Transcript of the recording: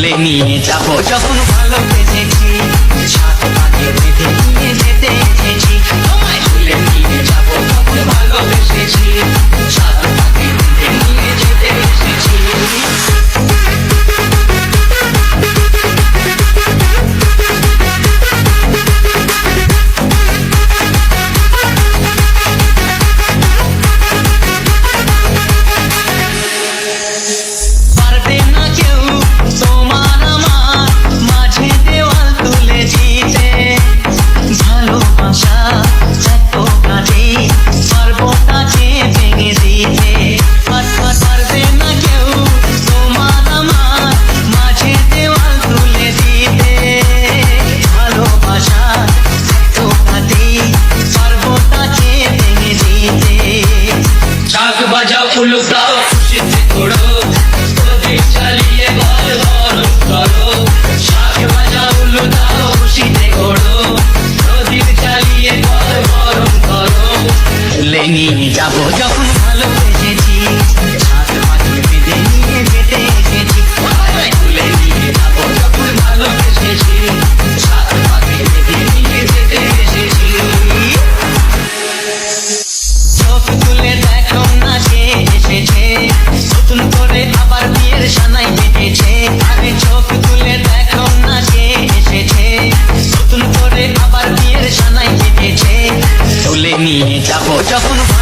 কোলে নিয়ে যাব যখন ভালোবেসেছি बजाओ उलुकाओ खुशी छोड़ो चलिए बार बार करो शाख बजाओ उलुकाओ खुशी छोड़ो চলিয়ে বারণ করো লেনি যাব যখন ভালো 我家风